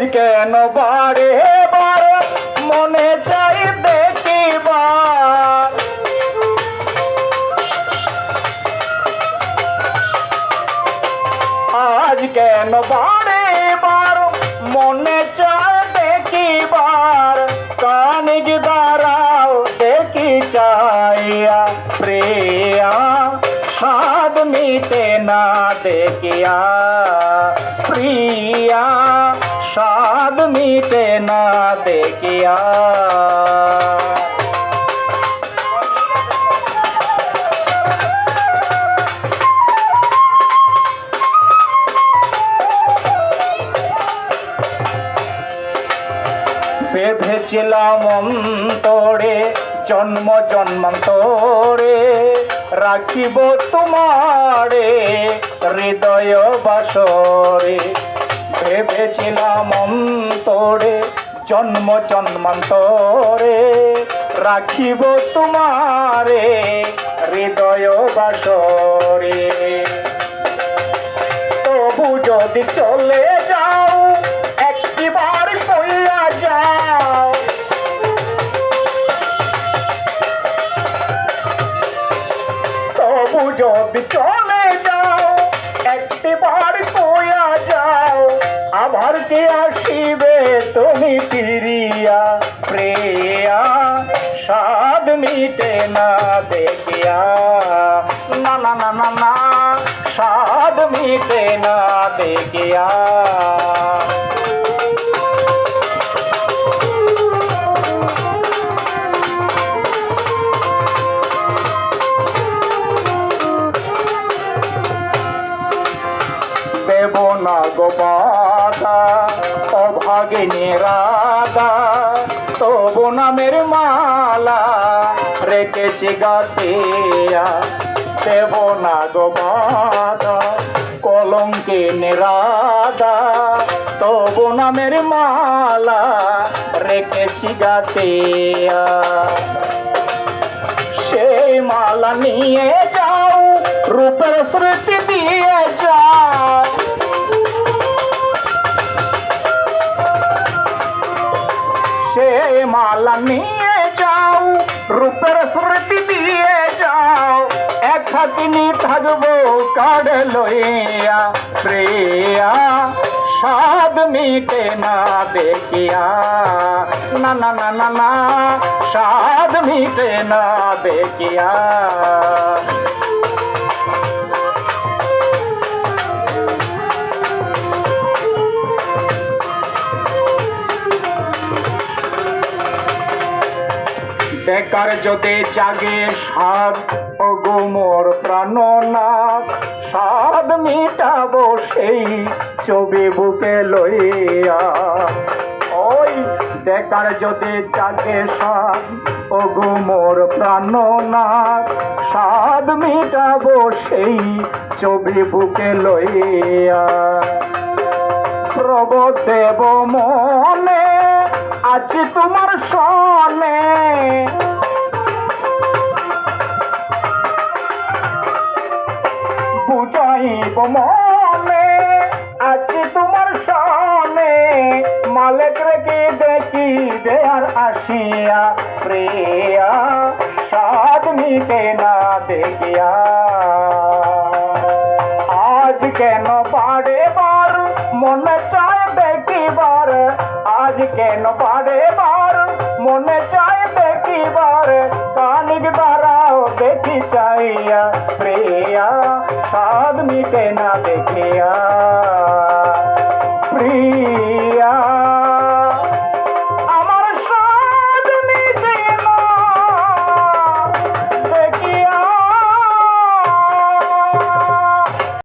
আজ কেন বারে বারে মনে চাই দেখিবার আজ কেন বারে বার মনে চায় দেখিবার কানিক দাঁড়াও দেখি চাইয়া প্রিয়া স্বাদ মিটে না দেখিয়া প্রিয়া স্বাদ মিটে না দেখিয়া। বেঁধেছিলাম অন্তরে জন্ম জন্মান্তরে। রাখিব তোমারে হৃদয় বাসরে। ভেবেছিলাম অন্তরে, জন্ম জন্মান্তরে। রাখিব তোমারে হৃদয় বাসরে। তবু যদি চলে যাও, একটিবার কইয়া যাও। তবু যদি চলে আবার কে আসিবে তুমি ফিরিয়া, প্রিয়া, স্বাদ মিটে না দেখিয়া। না না না না, স্বাদ মিটে না দেখিয়া। দেব না গো বাধা, অভাগিনী রাধা, তবু নামের মালা রেখেছি গাতিয়া। দেব না গো বাধা কলঙ্কে নিরাধা তবু নামের মালা রেখেছি গাতিয়া। সেই মালা নিয়ে যাও, রূপের স্মৃতি দিয়ে যাও। মালা নিয়ে যাও, রূপের স্মৃতি দিয়ে যাও। এক হাতিনি থাকব কাড় লইয়া, প্রিয়া, স্বাদ মিটে না দেখিয়া। না না না না না, স্বাদ মিটে না দেখিয়া। বেকার যদি জাগে স্বাদ অগুমোর প্রাণনাথ, স্বাদ মিটাবো সেই ছবি বুকে লইয়া। ওই বেকার যদি জাগে স্বাদ অগুমোর প্রাণনাথ, স্বাদ মিটাবো সেই ছবি বুকে লইয়া। প্রভু দেব মনে আছি তোমার সনে। বুঝাইব মনে, আছি তোমার সনে। মালিক রেখে দেখি দেয়ার আসিয়া, প্রিয়া সাদ মিটে না দেখিয়া। আজ কেন পারে বার? মনে চায় দেখিবার কানিক দাঁড়াও দেখি চাইয়া, প্রিয়া স্বাদ মিটে না দেখি